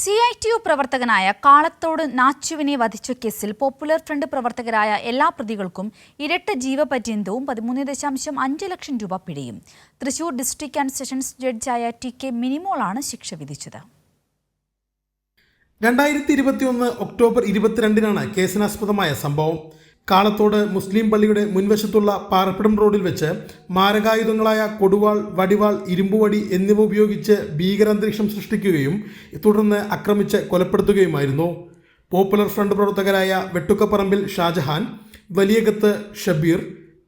C I T U പ്രവർത്തകനായ കാളത്തോട് നാച്ചുവിനെ വധിച്ച കേസിൽ പോപ്പുലർ ഫ്രണ്ട് പ്രവർത്തകരായ എല്ലാ പ്രതികൾക്കും ഇരട്ട ജീവപര്യന്തവും പതിമൂന്ന് ദശാംശം അഞ്ച് ലക്ഷം രൂപ പിഴയും. തൃശൂർ ഡിസ്ട്രിക്ട് ആൻഡ് സെഷൻസ് ജഡ്ജായ ടി കെ മിനിമോളാണ് ശിക്ഷ വിധിച്ചത്. രണ്ടായിരത്തി ഇരുപത്തിയൊന്ന് ഒക്ടോബർ ഇരുപത്തിരണ്ടിനാണ് കേസിനാസ്പദമായ സംഭവം. കാളത്തോട് മുസ്ലിം പള്ളിയുടെ മുൻവശത്തുള്ള പാറപ്പിടം റോഡിൽ വെച്ച് മാരകായുധങ്ങളായ കൊടുവാൾ വടിവാൾ ഇരുമ്പുവടി എന്നിവ ഉപയോഗിച്ച് ഭീകരാന്തരീക്ഷം സൃഷ്ടിക്കുകയും തുടർന്ന് ആക്രമിച്ച് കൊലപ്പെടുത്തുകയുമായിരുന്നു. പോപ്പുലർ ഫ്രണ്ട് പ്രവർത്തകരായ വെട്ടുക്കപ്പറമ്പിൽ ഷാജഹാൻ വലിയകത്ത് ഷബീർ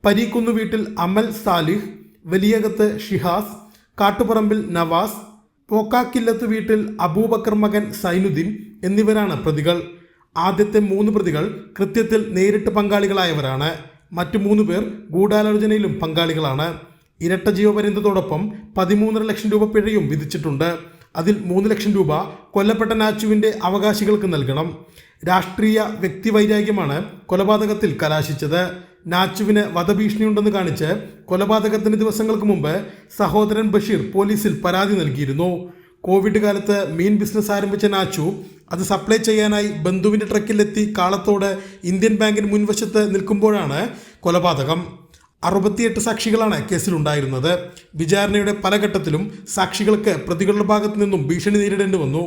പരീക്കുന്നു വീട്ടിൽ അമൽ സാലിഹ് വലിയകത്ത് ഷിഹാസ് കാട്ടുപറമ്പിൽ നവാസ് പോക്കാക്കില്ലത്ത് വീട്ടിൽ അബൂബക്കർ മകൻ സൈനുദ്ദീൻ എന്നിവരാണ് പ്രതികൾ. ആദ്യത്തെ മൂന്ന് പ്രതികൾ കൃത്യത്തിൽ നേരിട്ട് പങ്കാളികളായവരാണ്. മറ്റു മൂന്ന് പേർ ഗൂഢാലോചനയിലും പങ്കാളികളാണ്. ഇരട്ട ജീവപര്യന്തത്തോടൊപ്പം പതിമൂന്നര ലക്ഷം രൂപ പിഴയും വിധിച്ചിട്ടുണ്ട്. അതിൽ മൂന്ന് ലക്ഷം രൂപ കൊല്ലപ്പെട്ട നാച്ചുവിന്റെ അവകാശികൾക്ക് നൽകണം. രാഷ്ട്രീയ വ്യക്തിവൈരാഗ്യമാണ് കൊലപാതകത്തിൽ കലാശിച്ചത്. നാച്ചുവിന് വധഭീഷണിയുണ്ടെന്ന് കാണിച്ച് കൊലപാതകത്തിന് ദിവസങ്ങൾക്ക് മുമ്പ് സഹോദരൻ ബഷീർ പോലീസിൽ പരാതി നൽകിയിരുന്നു. കോവിഡ് കാലത്ത് മീൻ ബിസിനസ് ആരംഭിച്ച നാച്ചു അത് സപ്ലൈ ചെയ്യാനായി ബന്ധുവിന്റെ ട്രക്കിലെത്തി കാളത്തോട് ഇന്ത്യൻ ബാങ്കിന് മുൻവശത്ത് നിൽക്കുമ്പോഴാണ് കൊലപാതകം. അറുപത്തിയെട്ട് സാക്ഷികളാണ് കേസിലുണ്ടായിരുന്നത്. വിചാരണയുടെ പല ഘട്ടത്തിലും സാക്ഷികൾക്ക് പ്രതികളുടെ ഭാഗത്തു നിന്നും ഭീഷണി നേരിടേണ്ടി വന്നു.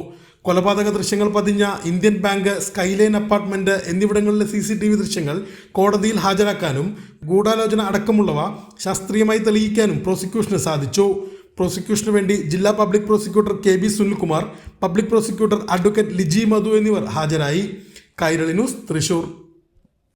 കൊലപാതക ദൃശ്യങ്ങൾ പതിഞ്ഞ ഇന്ത്യൻ ബാങ്ക് സ്കൈലൈൻ അപ്പാർട്ട്മെന്റ് എന്നിവിടങ്ങളിലെ സി സി ടി വി ദൃശ്യങ്ങൾ കോടതിയിൽ ഹാജരാക്കാനും ഗൂഢാലോചന അടക്കമുള്ളവ ശാസ്ത്രീയമായി തെളിയിക്കാനും പ്രോസിക്യൂഷന് സാധിച്ചു. പ്രോസിക്യൂഷന് വേണ്ടി ജില്ലാ public prosecutor K B Sunilkumar public prosecutor advocate Liji Madhu എന്നിവർ ഹാജരായി. കൈരളി ന്യൂസ് തൃശൂർ.